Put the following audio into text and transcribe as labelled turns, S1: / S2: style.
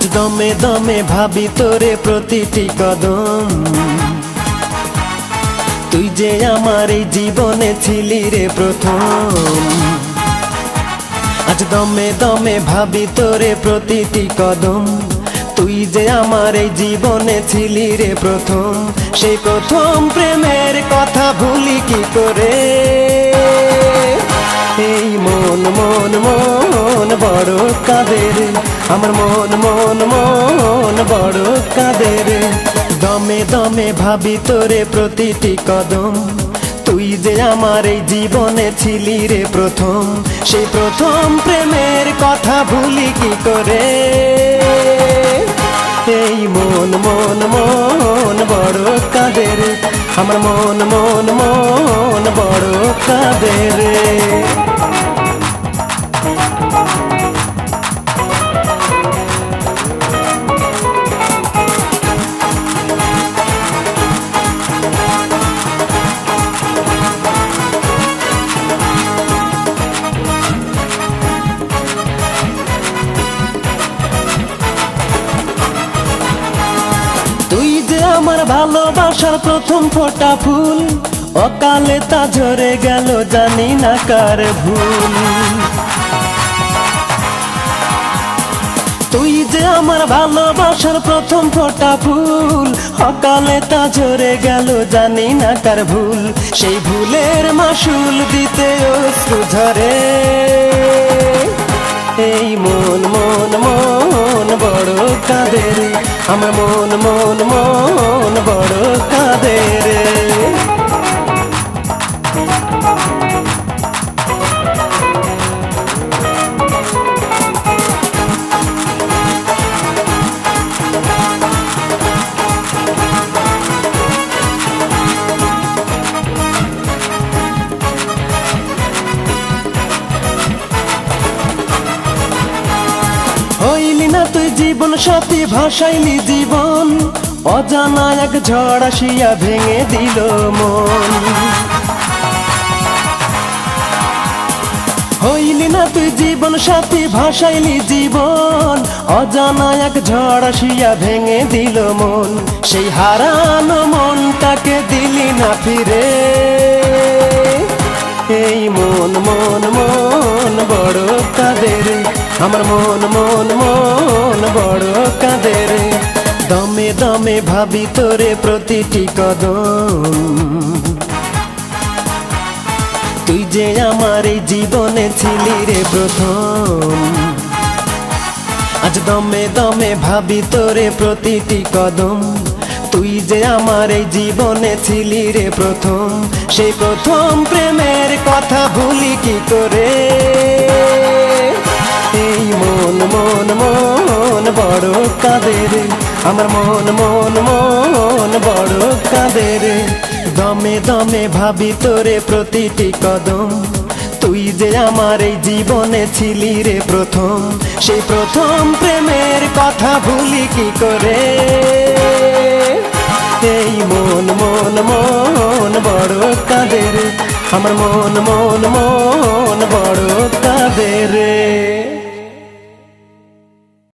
S1: দমে দমে ভাবি তোরে প্রতিটি কদম। তুই যে আমার এই জীবনে ছিলি রে প্রথম। আজ দমে দমে ভাবি তোরে প্রতিটি কদম। তুই যে আমার এই জীবনে ছিলি রে প্রথম। সেই প্রথম প্রেমের কথা ভুলি কি করে? এই মন মন মন বড় কাদের আমার মন মন মন বড় কাদের দমে দমে ভাবি তোরে প্রতিটি কদম। তুই যে আমার এই জীবনে ছিলি রে প্রথম। সেই প্রথম প্রেমের কথা ভুলি কি করে? এই মন মন মন বড় কাদের আমার মন মন মন বড় কাদের আমার ভালোবাসার প্রথম ফোটা ফুল। অকালে তা ঝরে গেল, জানি না কার ভুল। তুই যে আমার ভালোবাসার প্রথম ফোটা ফুল, অকালে তা ঝরে গেল, জানি না কার ভুল। সেই ভুলের মাসুল দিতে অশ্রু ঝরে আমার মন মন মন তুই জীবন সাথী ভাসাইলি জীবন। অজানা এক ঝড় আসিয়া ভেঙে দিল মন। হইলি না তুই জীবন সাথী ভাসাইলি জীবন। অজানা এক ঝড় আসিয়া ভেঙে দিল মন। সেই হারানো মনটাকে দিলি না ফিরে। এই মন মন মন, বড় কাদের আমার মন মন মন বড় কাদের দমে দমে ভাবি তোরে প্রতিটি কদম। তুই যে আমার এই জীবনে ছিলি রে প্রথম। আজ দমে দমে ভাবি তোরে প্রতিটি কদম। তুই যে আমার এই জীবনে ছিলি রে প্রথম। সেই প্রথম প্রেমের কথা ভুলি কি করে? এই মন মন মন, বড় কাদের? আমার মন মন মন, বড় কাদের? দমে দমে ভাবি তোরে প্রতিটি কদম। তুই যে আমার এই জীবনে ছিলি রে প্রথম। সেই প্রথম প্রেমের কথা ভুলি কি করে? এই মন মন মন, বড় কাদের? আমার মন মন মন, বড়